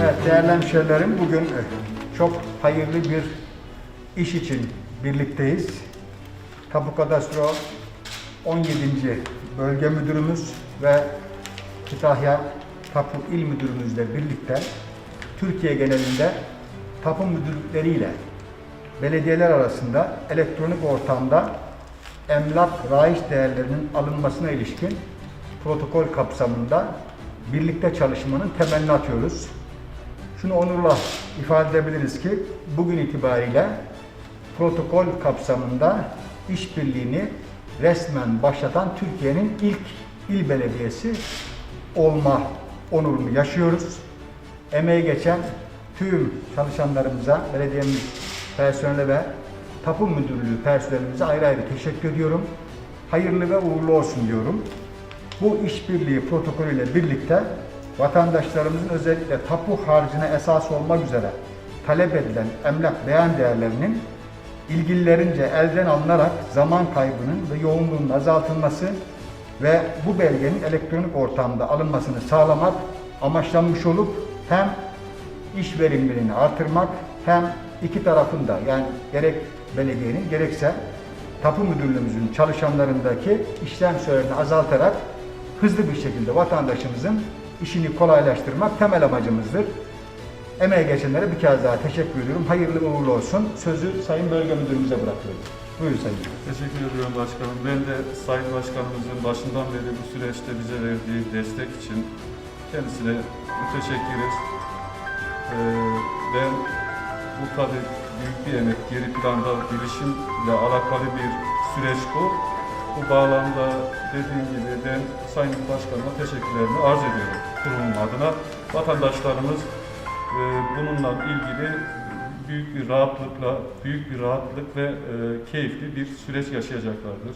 Evet değerli hemşehrilerim bugün çok hayırlı bir iş için birlikteyiz. Tapu Kadastro 17. Bölge Müdürümüz ve Kütahya Tapu İl Müdürümüzle birlikte Türkiye genelinde tapu müdürlükleriyle belediyeler arasında elektronik ortamda emlak raiç değerlerinin alınmasına ilişkin protokol kapsamında birlikte çalışmanın temelini atıyoruz. Şunu onurla ifade edebiliriz ki bugün itibariyle protokol kapsamında işbirliğini resmen başlatan Türkiye'nin ilk il belediyesi olma onurunu yaşıyoruz. Emeği geçen tüm çalışanlarımıza, belediyemiz personeli ve tapu müdürlüğü personelimize ayrı ayrı teşekkür ediyorum. Hayırlı ve uğurlu olsun diyorum. Bu işbirliği protokolüyle birlikte vatandaşlarımızın özellikle tapu harcına esas olmak üzere talep edilen emlak beyan değerlerinin ilgililerince elden alınarak zaman kaybının ve yoğunluğunun azaltılması ve bu belgenin elektronik ortamda alınmasını sağlamak amaçlanmış olup hem iş verimliliğini artırmak hem iki tarafında yani gerek belediyenin gerekse tapu müdürlüğümüzün çalışanlarındaki işlem sürelerini azaltarak hızlı bir şekilde vatandaşımızın işini kolaylaştırmak temel amacımızdır. Emeğe geçenlere bir kez daha teşekkür ediyorum. Hayırlı uğurlu olsun. Sözü Sayın Bölge Müdürümüze bırakıyorum. Buyurun Sayın. Teşekkür ediyorum başkanım. Ben de Sayın Başkanımızın başından beri bu süreçte bize verdiği destek için kendisine müteşekkiriz. Ee, ben bu tabi büyük bir emek, geri planda bilişimle alakalı bir süreç bu. Bu bağlamda dediğim gibi ben Sayın Başkanıma teşekkürlerimi arz ediyorum kurumum adına. Vatandaşlarımız e, bununla ilgili büyük bir rahatlıkla, büyük bir rahatlık ve e, keyifli bir süreç yaşayacaklardır.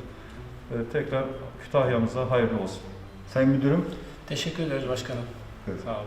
E, tekrar Kütahya'mıza hayırlı olsun. Sayın Müdürüm. Teşekkür ederiz başkanım. Buyurun. Sağ olun.